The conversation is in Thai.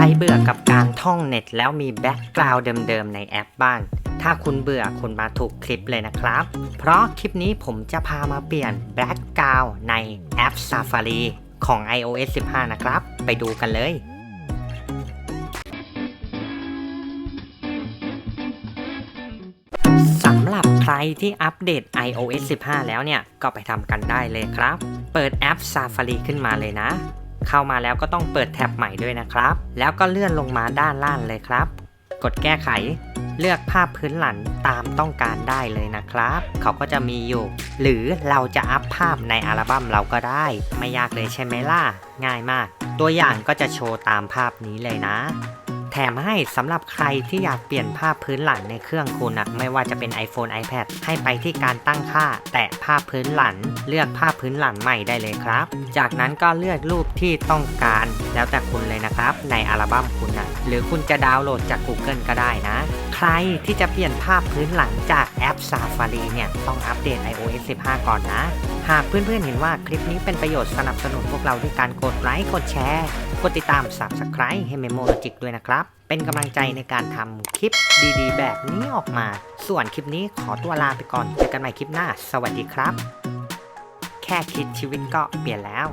รเบื่อกับการท่องเน็ตแล้วมีแบ็กกราวด์เดิมๆในแอปบ้าง ถ้าคุณเบื่อคุณมาถูกคลิปเลยนะครับ เพราะคลิปนี้ผมจะพามาเปลี่ยนแบ็กกราวด์ในแอป Safari ของ iOS 15 นะครับ ไปดูกันเลยสำหรับใครที่อัปเดต iOS 15 แล้วเนี่ย ก็ไปทำกันได้เลยครับ เปิดแอป Safari ขึ้นมาเลยนะ เข้ามาแล้วก็ต้องเปิดแท็บใหม่ด้วยนะครับ แล้วก็เลื่อนลงมาด้านล่างเลยครับ กดแก้ไข เลือกภาพพื้นหลังตามต้องการได้เลยนะครับ เขาก็จะมีอยู่ หรือเราจะอัพภาพในอัลบั้มเราก็ได้ ไม่ยากเลยใช่ไหมล่ะ ง่ายมาก ตัวอย่างก็จะโชว์ตามภาพนี้เลยนะ แถมให้สำหรับใครที่อยากเปลี่ยนภาพพื้นหลังในเครื่องคุณนะไม่ว่าจะเป็น iPhone iPad ให้ไปที่การตั้งค่า แตะภาพพื้นหลัง เลือกภาพพื้นหลังใหม่ได้เลยครับ จากนั้นก็เลือกรูปที่ต้องการ แล้วแต่คุณเลยนะครับ ในอัลบั้มคุณนะหรือคุณจะดาวน์โหลดจาก Google ก็ได้นะ ใครที่จะเปลี่ยนภาพพื้นหลังจากแอป Safari เนี่ยต้องอัปเดต iOS 15 ก่อนนะ หากเพื่อนๆเห็นว่าคลิปนี้เป็นประโยชน์สนับสนุนพวกเราด้วยการกดไลค์ กดแชร์ กดติดตาม Subscribe ให้ Memo Logic ด้วยนะครับ เป็นกำลังใจในการทำคลิปดีๆ แบบนี้ออกมา ส่วนคลิปนี้ขอตัวลาไปก่อน เจอกันใหม่คลิปหน้า สวัสดีครับ แค่คิดชีวิตก็เปลี่ยนแล้ว